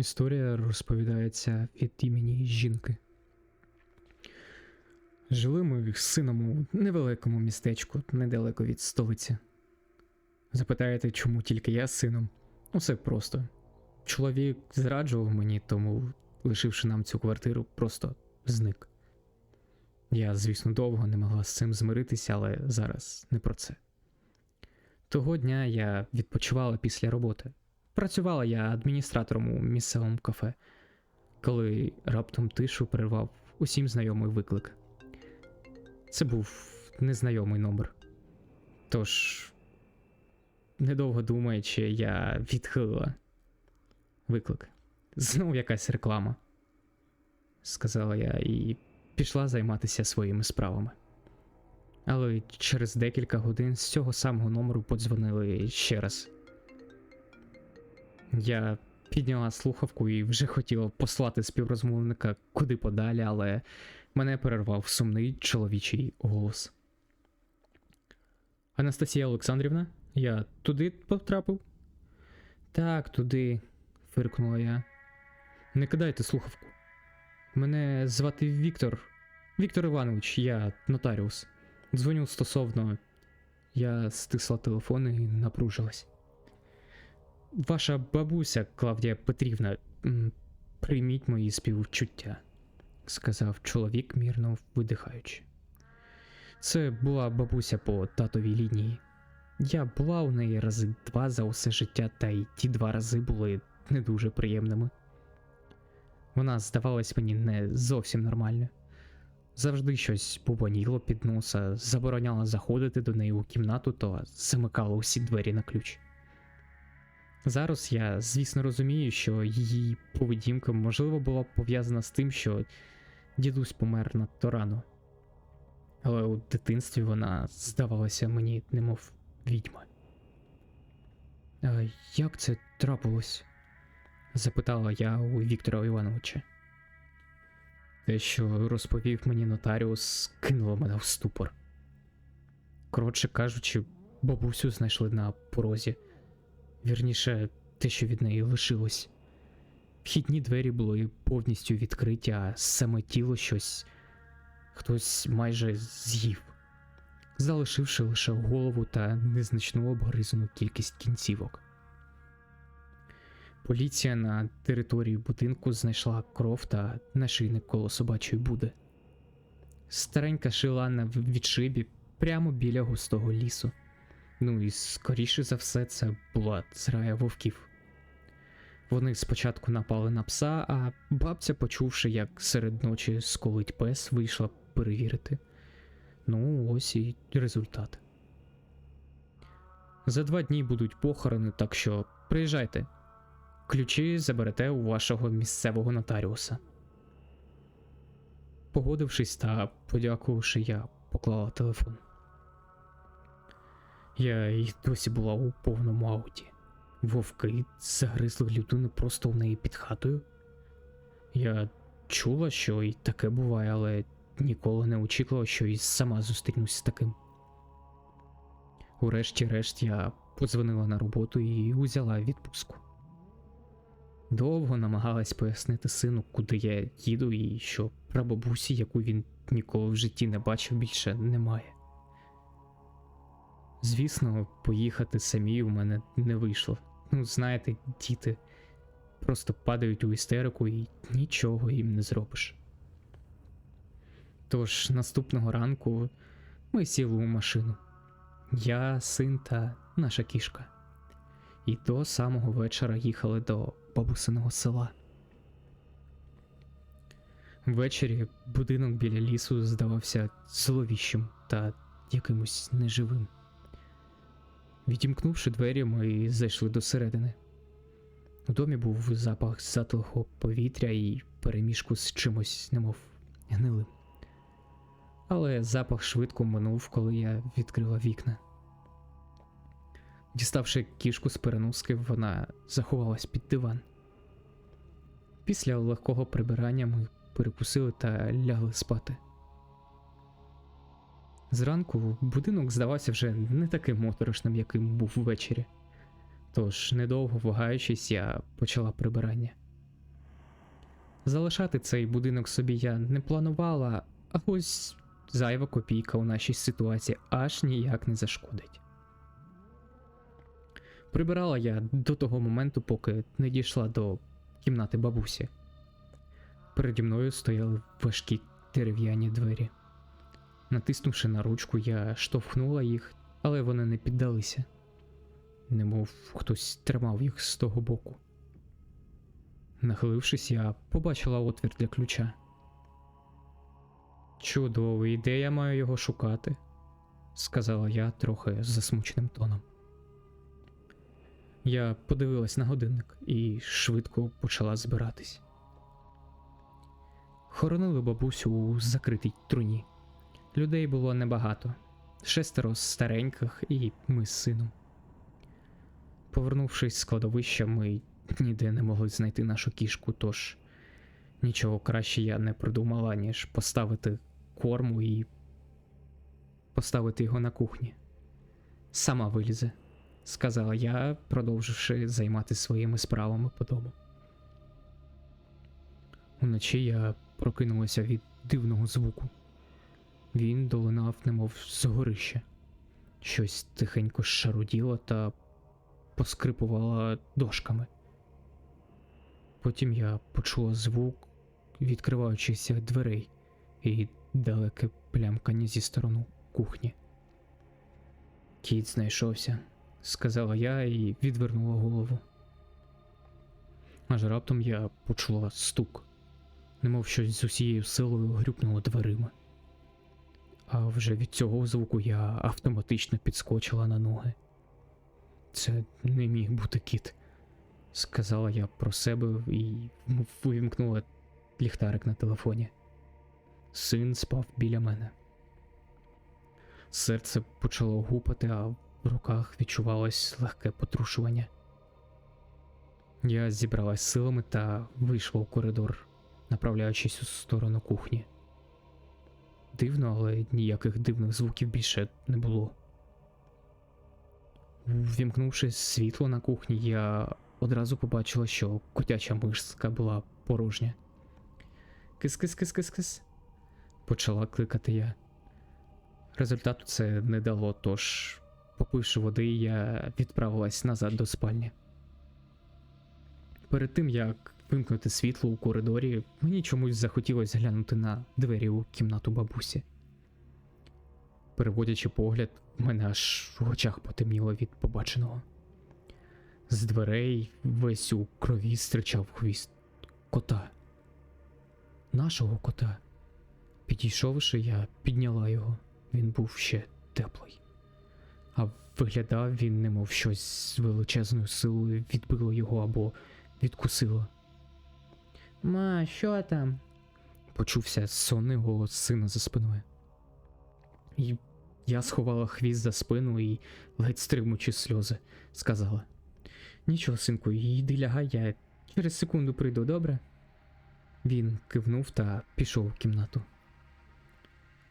Історія розповідається від імені жінки. Жили ми з сином у невеликому містечку недалеко від столиці. Запитаєте, чому тільки я з сином? Усе просто. Чоловік зраджував мені, тому, лишивши нам цю квартиру, просто зник. Я, звісно, довго не могла з цим змиритися, але зараз не про це. Того дня я відпочивала після роботи. Працювала я адміністратором у місцевому кафе, коли раптом тишу перервав усім знайомий виклик. Це був незнайомий номер. Тож, недовго думаючи, я відхилила виклик. Знову якась реклама, сказала я і пішла займатися своїми справами. Але через декілька годин з цього самого номеру подзвонили ще раз. Я підняла слухавку і вже хотіла послати співрозмовника куди подалі, але мене перервав сумний чоловічий голос. Анастасія Олександрівна, я туди потрапив? Так, туди, фиркнула я. Не кидайте слухавку. Мене звати Віктор. Віктор Іванович, я нотаріус. Дзвоню стосовно. Я стисла телефон і напружилась. Ваша бабуся, Клавдія Петрівна, прийміть мої співчуття, сказав чоловік, мірно видихаючи. Це була бабуся по татовій лінії. Я була у неї рази два за усе життя, та й ті два рази були не дуже приємними. Вона здавалась мені не зовсім нормальною. Завжди щось бубоніло під носа, забороняла заходити до неї у кімнату, то замикала усі двері на ключ. Зараз я, звісно, розумію, що її поведінка можливо була пов'язана з тим, що дідусь помер надто рано. Але у дитинстві вона здавалася мені, немов відьма. А як це трапилось? запитала я у Віктора Івановича. Те, що розповів мені нотаріус, кинуло мене в ступор. Коротше кажучи, бабусю знайшли на порозі. Вірніше, те, що від неї лишилось. Вхідні двері були повністю відкриті, а саме тіло щось хтось майже з'їв, залишивши лише голову та незначну обгризану кількість кінцівок. Поліція на території будинку знайшла кров та нашийник коло собачої буди. Старенька шила на відшибі прямо біля густого лісу. Ну і скоріше за все, це була зрая вовків. Вони спочатку напали на пса, а бабця, почувши, як серед ночі сколить пес, вийшла перевірити. Ну, ось і результат. За два дні будуть похорони, так що приїжджайте. Ключі заберете у вашого місцевого нотаріуса. Погодившись та подякувавши, я поклала телефон. Я й досі була у повному ауті. Вовки загризли людину просто в неї під хатою. Я чула, що і таке буває, але ніколи не очікувала, що і сама зустрінусь з таким. Урешті-решт я подзвонила на роботу і узяла відпустку. Довго намагалась пояснити сину, куди я їду, і що прабабусі, яку він ніколи в житті не бачив, більше немає. Звісно, поїхати самі у мене не вийшло. Ну, знаєте, діти просто падають у істерику і нічого їм не зробиш. Тож наступного ранку ми сіли у машину. Я, син та наша кішка. І до самого вечора їхали до бабусиного села. Ввечері будинок біля лісу здавався зловіщим та якимось неживим. Відімкнувши двері, ми зайшли до середини. У домі був запах затухлого повітря і перемішку з чимось, немов гнилим. Але запах швидко минув, коли я відкрила вікна. Діставши кішку з переноски, вона заховалась під диван. Після легкого прибирання ми перекусили та лягли спати. Зранку будинок здавався вже не таким моторошним, яким був ввечері. Тож, недовго вагаючись, я почала прибирання. Залишати цей будинок собі я не планувала, а ось зайва копійка у нашій ситуації аж ніяк не зашкодить. Прибирала я до того моменту, поки не дійшла до кімнати бабусі. Переді мною стояли важкі дерев'яні двері. Натиснувши на ручку, я штовхнула їх, але вони не піддалися, немов хтось тримав їх з того боку. Нахилившись, я побачила отвір для ключа. Чудово, де я маю його шукати? сказала я трохи засмученим тоном. Я подивилась на годинник і швидко почала збиратись. Хоронили бабусю у закритій труні. Людей було небагато, шестеро стареньких і ми з сином. Повернувшись з кладовища, ми ніде не могли знайти нашу кішку, тож нічого краще я не придумала, ніж поставити корму і поставити його на кухні. Сама вилізе, сказала я, продовживши займатися своїми справами по дому. Уночі я прокинулася від дивного звуку. Він долинав, немов з. Щось тихенько шаруділо та поскрипувало дошками. Потім я почула звук відкриваючихся дверей і далеке плямкання зі сторони кухні. Кіт знайшовся, сказала я і відвернула голову. Аж раптом я почула стук, немов щось з усією силою грюкнуло дверима. А вже від цього звуку я автоматично підскочила на ноги. Це не міг бути кіт, сказала я про себе і вимкнула ліхтарик на телефоні. Син спав біля мене. Серце почало гупати, а в руках відчувалось легке потрушування. Я зібралась силами та вийшла у коридор, направляючись у сторону кухні. Дивно, але ніяких дивних звуків більше не було. Ввімкнувши світло на кухні, я одразу побачила, що котяча мишка була порожня. Кис-кис-кис-кис-кис. Почала кликати я. Результату це не дало, тож, попивши води, я відправилась назад до спальні. Перед тим як вимкнути світло у коридорі, мені чомусь захотілося глянути на двері у кімнату бабусі. Переводячи погляд, в мене аж в очах потемніло від побаченого. З дверей весь у крові стирчав хвіст кота. Нашого кота. Підійшовши, я підняла його. Він був ще теплий. А виглядав він, немов щось з величезною силою відбило його або відкусило. Ма, що там? почувся сонний голос сина за спиною. І я сховала хвіст за спину і, ледь стримуючи сльози, сказала: Нічого, синку, йди лягай, я через секунду прийду, добре? Він кивнув та пішов у кімнату.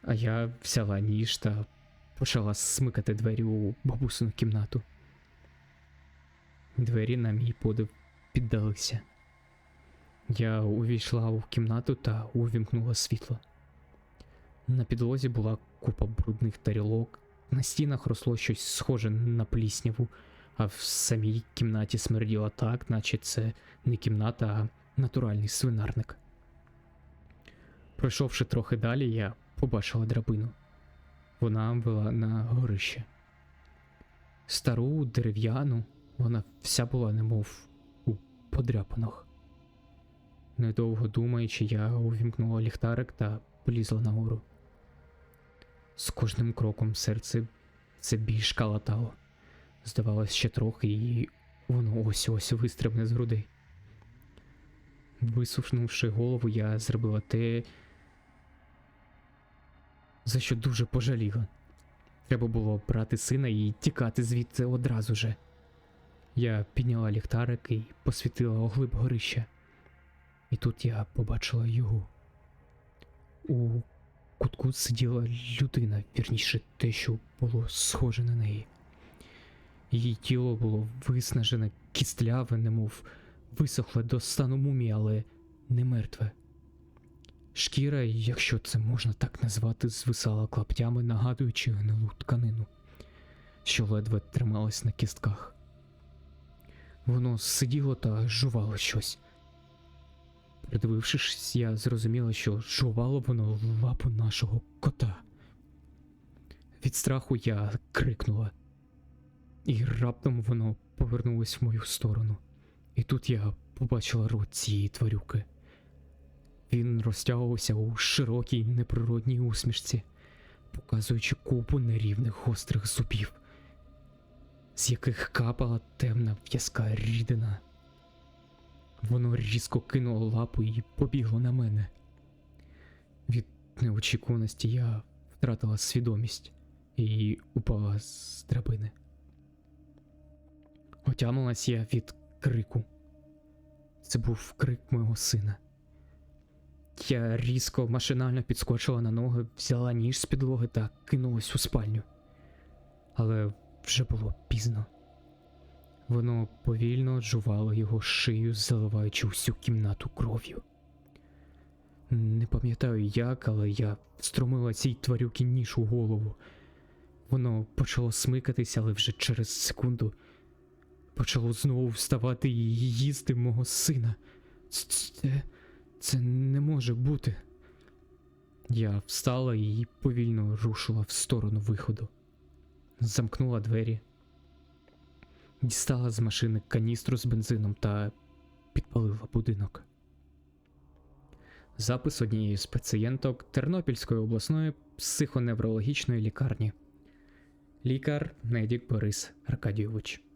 А я взяла ніж та почала смикати двері у бабусину кімнату. Двері, на мій подив, піддалися. Я увійшла у кімнату та увімкнула світло. На підлозі була купа брудних тарілок, на стінах росло щось схоже на плісняву, а в самій кімнаті смерділо так, наче це не кімната, а натуральний свинарник. Пройшовши трохи далі, я побачила драбину. Вона вела на горище. Стару дерев'яну, вона вся була, немов у подряпинах. Недовго думаючи, я увімкнула ліхтарик та полізла нагору. З кожним кроком серце все більш калатало. Здавалось, ще трохи, і воно ось ось вистрибне з грудей. Висушнувши голову, я зробила те, за що дуже пожаліла. Треба було брати сина і тікати звідти одразу же. Я підняла ліхтарик і посвітила оглиб горища. І тут я побачила його. У кутку сиділа людина, вірніше те, що було схоже на неї. Її тіло було виснажене, кістляве, немов висохле до стану мумії, але не мертве. Шкіра, якщо це можна так назвати, звисала клаптями, нагадуючи гнилу тканину, що ледве трималась на кістках. Воно сиділо та жувало щось. Придивившись, я зрозуміла, що жувало воно лапу нашого кота. Від страху я крикнула, і раптом воно повернулось в мою сторону. І тут я побачила рот цієї тварюки. Він розтягувався у широкій неприродній усмішці, показуючи купу нерівних гострих зубів, з яких капала темна в'язка рідина. Воно різко кинуло лапу і побігло на мене. Від неочікуваності я втратила свідомість і упала з драбини. Отямилась я від крику. Це був крик мого сина. Я різко машинально підскочила на ноги, взяла ніж з підлоги та кинулась у спальню. Але вже було пізно. Воно повільно жувало його шию, заливаючи всю кімнату кров'ю. Не пам'ятаю як, але я встромила цій тварюки ніж у голову. Воно почало смикатися, але вже через секунду почало знову вставати і їсти мого сина. Це, це не може бути. Я встала і повільно рушила в сторону виходу. Замкнула двері, дістала з машини каністру з бензином та підпалила будинок. Запис однієї з пацієнток Тернопільської обласної психоневрологічної лікарні. Лікар Недік Борис Аркадійович.